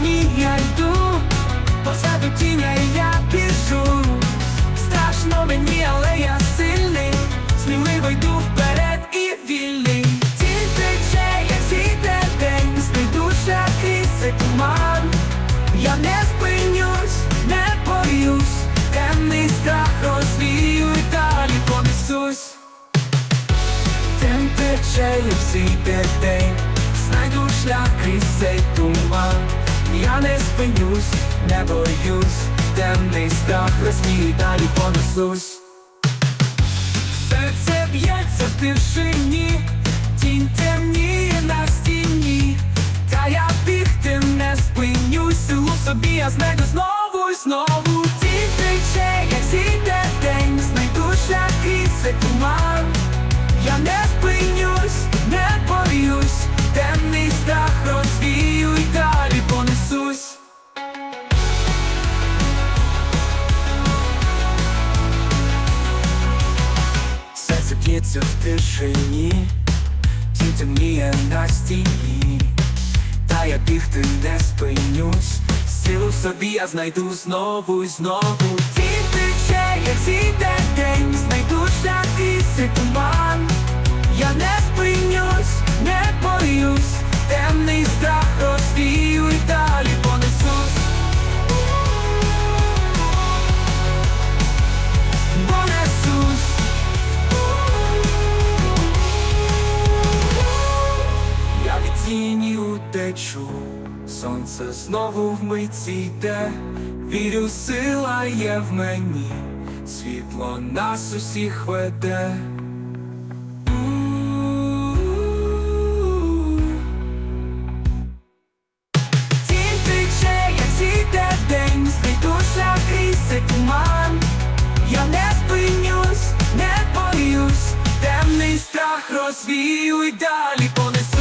тишні я йду, позаду тіня і я біжу. Страшно мені, але я сильний, сміливо йду вперед і вільний. Тінь пече, як зійде день, знайдуся крізь туман. Я не спинюсь, не боюсь, темний страх розвію і далі понесусь. Тим тече, як зійде день, знайду шлях крізь цей туман. Я не спинюсь, не боюсь, темний страх розмію, далі понесусь. Серце б'ється в тишині, тінь темніє на стіні, та я бігти не спинюсь, силу собі я знайду Серце в тишині, ті темніє на стіні, та я бігти не спинюсь, силу в собі я знайду знову і знову. Ті тече, як зійде день, знайду шлях і туман. Утечу, сонце знову вмить йде, вірю, сила є в мені, світло нас усіх веде. Туман. Я не спинюсь, не боюсь, темний страх розвію далі понесусь.